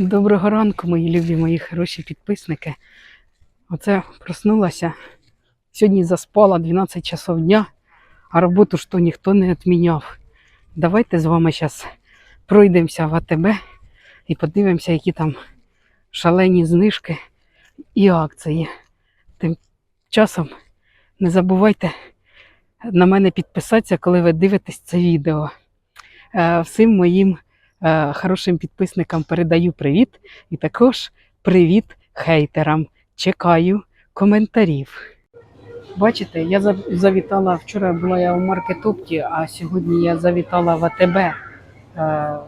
Доброго ранку, мої любі, мої хороші підписники. Оце проснулася. Сьогодні заспала 12 часов дня, а роботу ж то ніхто не відміняв. Давайте з вами зараз пройдемося в АТБ і подивимося, які там шалені знижки і акції. Тим часом не забувайте на мене підписатися, коли ви дивитесь це відео. Е, Всім моїм хорошим підписникам передаю привіт і також привіт хейтерам. Чекаю коментарів. Бачите, я завітала вчора була я у маркетопті, а сьогодні я завітала в АТБ. Е,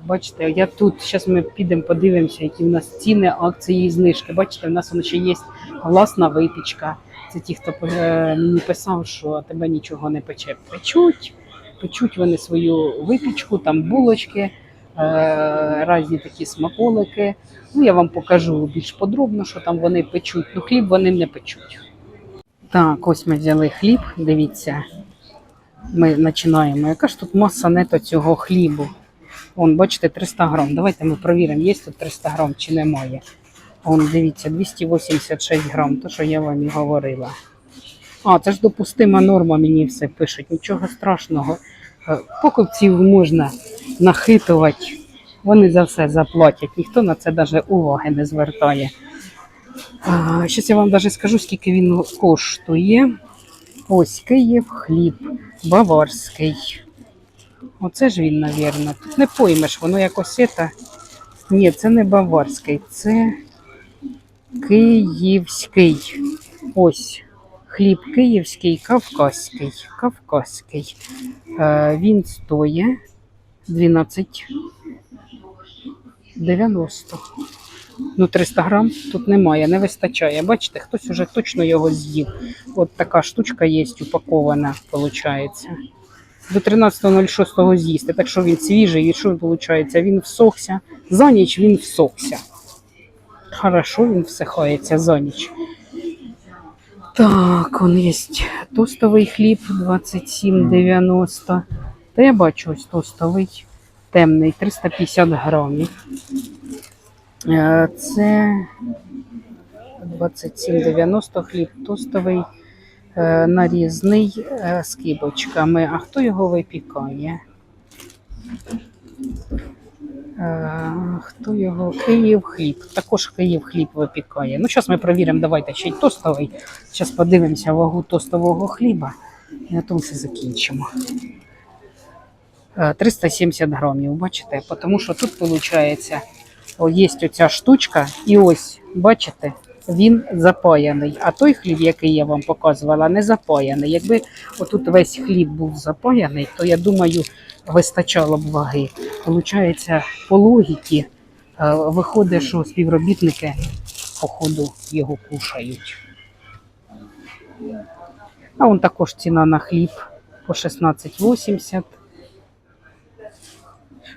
Бачите, я тут. Зараз ми підемо подивимося, які в нас ціни, акції і знижки. Бачите, в нас воно ще є власна випічка. Це ті, хто е, мені писав, що тебе нічого не пече. Печуть, печуть вони свою випічку, там булочки, е, різні такі смаколики. Ну, я вам покажу більш подробно, що там вони печуть. Ну, хліб вони не печуть. Так, ось ми взяли хліб, дивіться. Ми починаємо. Яка ж тут маса нето цього хлібу? Вон, бачите, 300 грам. Давайте ми провіримо, є тут 300 грам чи немає. Вон, дивіться, 286 грам, то, що я вам і говорила. А, це ж допустима норма, мені все пишуть. Нічого страшного. Е, Покупців можна нахитувати. Вони за все заплатять. Ніхто на це навіть уваги не звертає. Зараз я вам навіть скажу, скільки він коштує. Ось Київ хліб, баварський. Оце ж він, мабуть. Тут не поймеш, воно якось це. Ні, це не баварський, це київський. Ось. Хліб київський, кавказький. Кавказький. Е, він стоїть 12,90. Ну, 300 грам тут немає, не вистачає. Бачите, хтось уже точно його з'їв. От така штучка є упакована, виходить. До 13.06 з'їсти. Так що він свіжий, і що виходить? Він всохся. За ніч він всохся. Хорошо, він всихається за ніч. Так, он є тостовий хліб 27,90. Та я бачу ось тостовий темний 350 грамів. Е, Це 27,90 хліб тостовий, е, нарізний е, з кибочками. А хто його випікає? Е, Хто його? Київ хліб. Також Київ хліб випікає. Ну, зараз ми перевіримо, давайте ще й тостовий. Зараз подивимося вагу тостового хліба і на тому все закінчимо. Е, 370 грамів, бачите? Тому що тут виходить, є оця штучка, і ось, бачите, він запаяний. А той хліб, який я вам показувала, не запаяний. Якби отут весь хліб був запаяний, то я думаю, вистачало б ваги. Получається, по логіці, е, виходить, що співробітники, походу, його кушають. А вон також ціна на хліб по 16,80.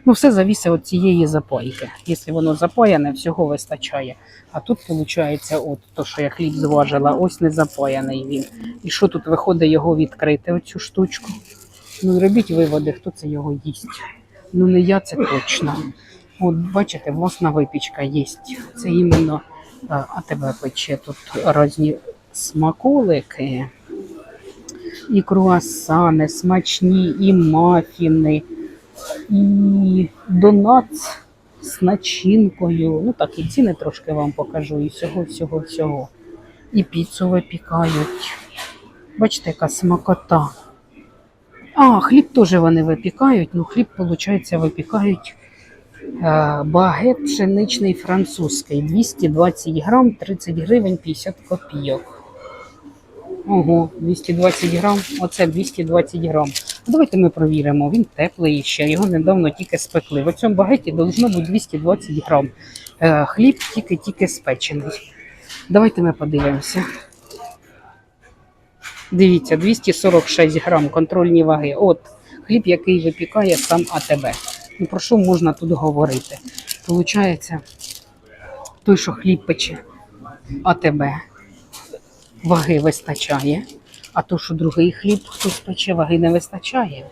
Ну, все завісить від цієї запайки. Якщо воно запаяне, всього вистачає. А тут, виходить, от то, що я хліб зважила, ось не запаяний він. І що тут виходить його відкрити, оцю штучку? Ну, робіть виводи, хто це його їсть. Ну, не я це точно. От бачите, власна випічка є. Це іменно е, а тебе пече тут різні смаколики. І круасани, смачні, і мафіни, і донат з начинкою. Ну так, і ціни трошки вам покажу, і всього, всього, всього. І піцу випікають. Бачите, яка смакота. А, хліб теж вони випікають. Ну, хліб, виходить, випікають е, багет пшеничний французький. 220 грам, 30 гривень, 50 копійок. Ого, 220 грам. Оце 220 грам. Давайте ми провіримо. Він теплий ще, його недавно тільки спекли. В цьому багеті должно бути 220 грам. Е, хліб тільки-тільки спечений. Давайте ми подивимося. Дивіться, 246 грам контрольні ваги. От хліб, який випікає сам АТБ. Ну про що можна тут говорити? Получається, той, що хліб пече АТБ, ваги вистачає, а то, що другий хліб хтось пече, ваги не вистачає.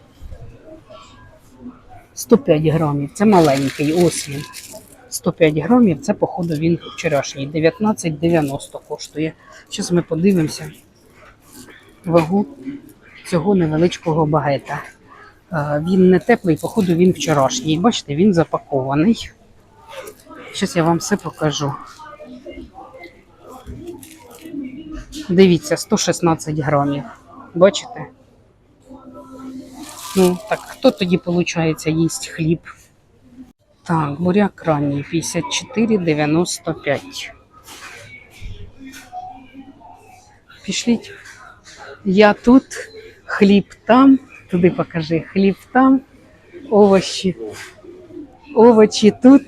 105 грамів, це маленький, ось він. 105 грамів. Це, походу, він вчорашній. 19,90 коштує. Зараз ми подивимося вагу цього невеличкого багета. Е, Він не теплий, походу, він вчорашній. Бачите, він запакований. Зараз я вам все покажу. Дивіться, 116 грамів. Бачите? Ну, так, хто тоді, виходить, їсть хліб? Так, буряк ранній 54,95. Пішліть. Я тут, хліб там, туди покажи, хліб там, овочі. Овочі тут,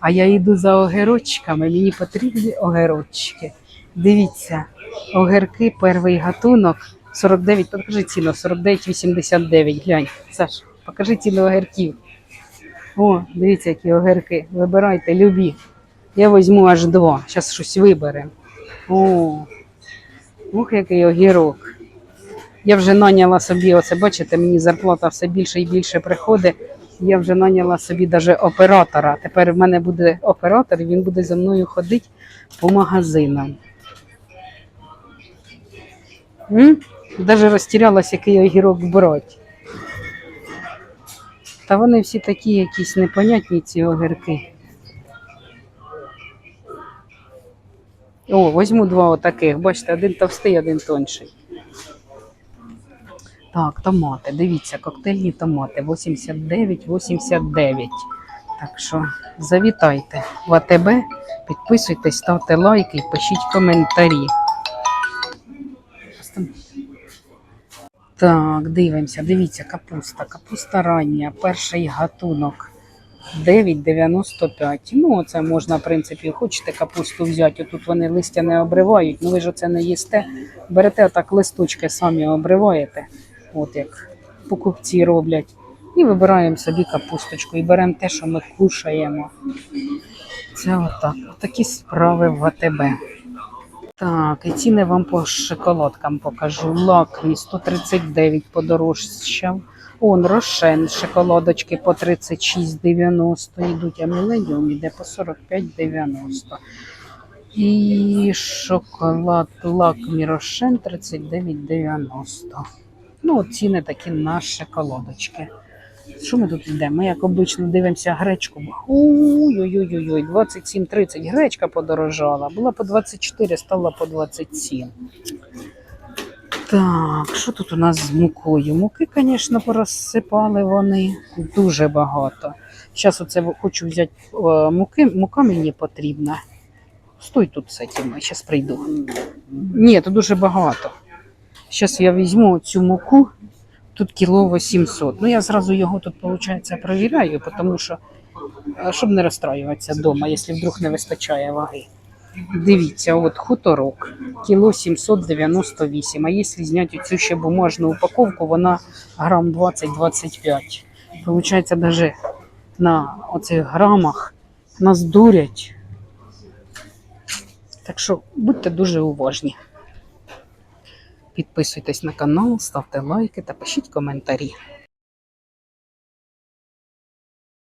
а я йду за огірочками. Мені потрібні огірочки. Дивіться, огірки, перший гатунок 49, покажи ціну, 49,89. Глянь, Саш, покажи ціну огірків. О, дивіться, які огірки. Вибирайте, любі. Я візьму аж два. Зараз щось виберемо. О, ух, який огірок. Я вже наняла собі, оце бачите, мені зарплата все більше і більше приходить. Я вже наняла собі даже оператора. Тепер в мене буде оператор, і він буде за мною ходити по магазинам. М? Даже розтірялась, який огірок брати. Та вони всі такі якісь непонятні, ці огірки. О, візьму два отаких. Бачите, один товстий, один тонший. Так, томати. Дивіться, коктейльні томати 89,89. Так що завітайте в АТБ, підписуйтесь, ставте лайки і пишіть коментарі. Так, дивимося, дивіться, капуста. Капуста рання, перший гатунок 9,95. Ну, це можна, в принципі, хочете капусту взяти. Тут вони листя не обривають, ну ви ж оце не їсте. Берете отак листочки, самі обриваєте, от як покупці роблять. І вибираємо собі капусточку і беремо те, що ми кушаємо. Це отак. Такі справи в АТБ. Так, і ціни вам по шоколадкам покажу. Лакмі 139 подорожчав. Он Рошен, шоколадочки по 36,90 йдуть, а Міленіум іде по 45,90. І шоколад Лакмі Рошен 39,90. Ну, ціни такі на шоколадочки. Що ми тут йдемо? Ми, як обично, дивимося гречку. Ой-ой-ой, 27,30. Гречка подорожала. Була по 24, стала по 27. Так, що тут у нас з мукою? Муки, звісно, порозсипали вони дуже багато. Зараз оце хочу взяти е, муки, мука мені потрібна. Стой тут з цим, зараз прийду. Ні, тут дуже багато. Зараз я візьму цю муку, тут кіло 800. Ну, я зразу його тут, виходить, провіряю, тому що, е, щоб не розстраюватися вдома, якщо вдруг не вистачає ваги. Дивіться, от хуторок, кіло 798. А якщо зняти цю ще бумажну упаковку, вона грам 20-25. Получається, навіть на оцих грамах нас дурять. Так що будьте дуже уважні. Підписуйтесь на канал, ставте лайки та пишіть коментарі.